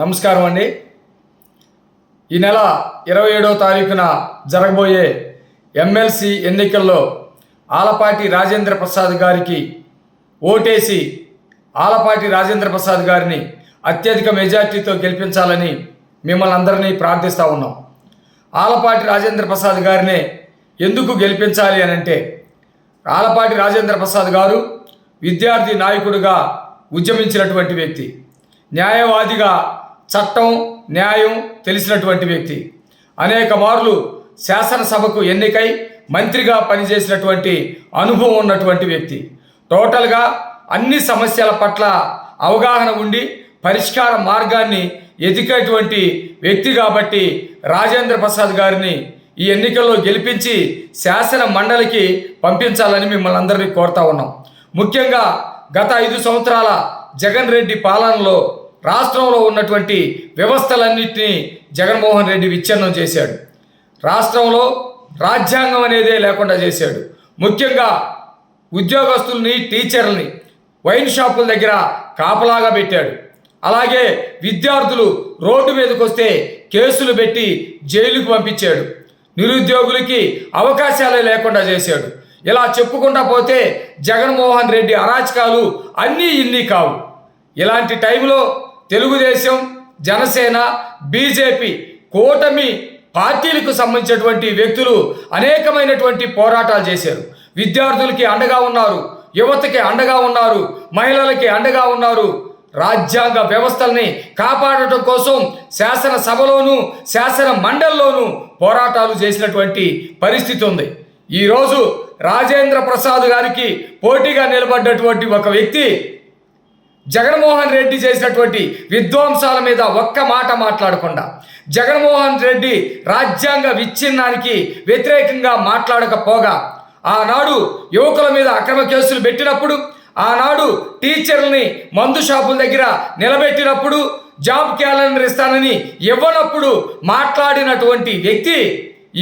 నమస్కారం అండి. ఈ నెల ఇరవై ఏడవ తారీఖున జరగబోయే ఎమ్మెల్సీ ఎన్నికల్లో ఆలపాటి రాజేంద్ర ప్రసాద్ గారికి ఓటేసి ఆలపాటి రాజేంద్ర ప్రసాద్ గారిని అత్యధిక మెజార్టీతో గెలిపించాలని మిమ్మల్ని అందరినీ ప్రార్థిస్తూ ఉన్నాం. ఆలపాటి రాజేంద్ర ప్రసాద్ గారినే ఎందుకు గెలిపించాలి అని అంటే ఆలపాటి రాజేంద్ర ప్రసాద్ గారు విద్యార్థి నాయకుడిగా ఉద్యమించినటువంటి వ్యక్తి. న్యాయవాదిగా చట్టం న్యాయం తెలిసినటువంటి వ్యక్తి. అనేక మార్లు శాసనసభకు ఎన్నికై మంత్రిగా పనిచేసినటువంటి అనుభవం ఉన్నటువంటి వ్యక్తి. టోటల్గా అన్ని సమస్యల పట్ల అవగాహన ఉండి పరిష్కార మార్గాన్ని ఎదికేటువంటి వ్యక్తి కాబట్టి రాజేంద్ర ప్రసాద్ గారిని ఈ ఎన్నికల్లో గెలిపించి శాసన మండలికి పంపించాలని మిమ్మల్ని అందరినీ కోరుతా ఉన్నాం. ముఖ్యంగా గత ఐదు సంవత్సరాల జగన్ రెడ్డి పాలనలో రాష్ట్రంలో ఉన్నటువంటి వ్యవస్థలన్నింటినీ జగన్మోహన్ రెడ్డి విచ్ఛిన్నం చేశాడు. రాష్ట్రంలో రాజ్యాంగం అనేదే లేకుండా చేశాడు. ముఖ్యంగా ఉద్యోగస్తుల్ని టీచర్లని వైన్ షాపుల దగ్గర కాపలాగా పెట్టాడు. అలాగే విద్యార్థులు రోడ్డు మీదకి వస్తే కేసులు పెట్టి జైలుకు పంపించాడు. నిరుద్యోగులకి అవకాశాలే లేకుండా చేశాడు. ఇలా చెప్పుకుంటా పోతే జగన్మోహన్ రెడ్డి అరాచకాలు అన్నీ ఇన్ని కావు. ఇలాంటి టైంలో తెలుగుదేశం జనసేన బీజేపీ కూటమి పార్టీలకు సంబంధించినటువంటి వ్యక్తులు అనేకమైనటువంటి పోరాటాలు చేశారు. విద్యార్థులకి అండగా ఉన్నారు యువతకి అండగా ఉన్నారు మహిళలకి అండగా ఉన్నారు. రాజ్యాంగ వ్యవస్థల్ని కాపాడటం కోసం శాసనసభలోను శాసన మండలిలోనూ పోరాటాలు చేసినటువంటి పరిస్థితి ఉంది. ఈరోజు రాజేంద్ర ప్రసాద్ గారికి పోటీగా నిలబడ్డటువంటి ఒక వ్యక్తి జగన్మోహన్ రెడ్డి చేసినటువంటి విధ్వంసాల మీద ఒక్క మాట మాట్లాడకుండా జగన్మోహన్ రెడ్డి రాజ్యాంగ విచ్ఛిన్నానికి వ్యతిరేకంగా మాట్లాడకపోగా ఆనాడు యువకుల మీద అక్రమ కేసులు పెట్టినప్పుడు ఆనాడు టీచర్లని మందు షాపుల దగ్గర నిలబెట్టినప్పుడు జాబ్ క్యాలెండర్ ఇస్తానని ఇవ్వనప్పుడు మాట్లాడినటువంటి వ్యక్తి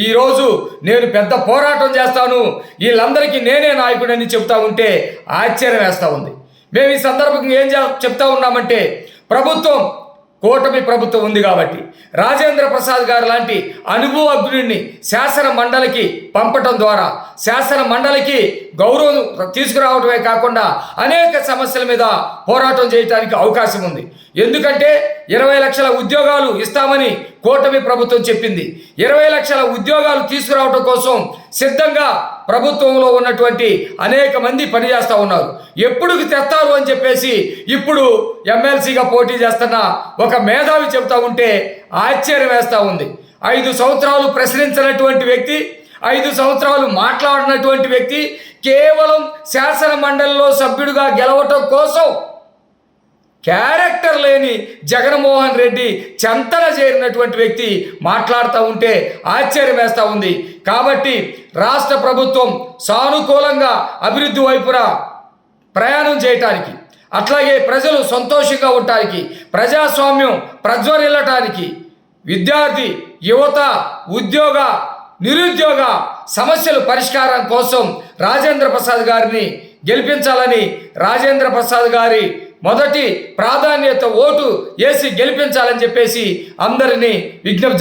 ఈరోజు నేను పెద్ద పోరాటం చేస్తాను. వీళ్ళందరికీ నేనే నాయకుడని చెబుతా ఉంటే ఆశ్చర్యం వేస్తూ ఉంది. మేము ఈ సందర్భంగా ఏం చెప్తా ఉన్నామంటే ప్రభుత్వం కూటమి ప్రభుత్వం ఉంది కాబట్టి రాజేంద్ర ప్రసాద్ గారు లాంటి అనుభవజ్ఞుడిని శాసన మండలికి పంపటం ద్వారా శాసన మండలికి గౌరవం తీసుకురావడమే కాకుండా అనేక సమస్యల మీద పోరాటం చేయడానికి అవకాశం ఉంది. ఎందుకంటే ఇరవై లక్షల ఉద్యోగాలు ఇస్తామని కూటమి ప్రభుత్వం చెప్పింది. ఇరవై లక్షల ఉద్యోగాలు తీసుకురావడం కోసం సిద్ధంగా ప్రభుత్వంలో ఉన్నటువంటి అనేక మంది పనిచేస్తూ ఉన్నారు. ఎప్పుడుకి తెస్తారు అని చెప్పేసి ఇప్పుడు ఎమ్మెల్సీగా పోటీ చేస్తున్న ఒక మేధావి చెబుతా ఉంటే ఆశ్చర్యం వేస్తూ ఉంది. ఐదు సంవత్సరాలు ప్రశ్నించినటువంటి వ్యక్తి ఐదు సంవత్సరాలు మాట్లాడినటువంటి వ్యక్తి కేవలం శాసన మండలిలో సభ్యుడిగా గెలవటం కోసం క్యారెక్టర్ లేని జగన్మోహన్ రెడ్డి చెంతన చేరినటువంటి వ్యక్తి మాట్లాడుతూ ఉంటే ఆశ్చర్యం వేస్తూ ఉంది. కాబట్టి రాష్ట్ర ప్రభుత్వం సానుకూలంగా అభివృద్ధి వైపున ప్రయాణం చేయటానికి అట్లాగే ప్రజలు సంతోషంగా ఉండటానికి ప్రజాస్వామ్యం ప్రజ్వరిల్లటానికి విద్యార్థి యువత ఉద్యోగ నిరుద్యోగ సమస్యలు పరిష్కారం కోసం రాజేంద్ర ప్రసాద్ గారిని గెలిపించాలని రాజేంద్ర ప్రసాద్ గారి మొదటి ప్రాధాన్యత ఓటు వేసి గెలిపించాలని చెప్పేసి అందరినీ విజ్ఞప్తి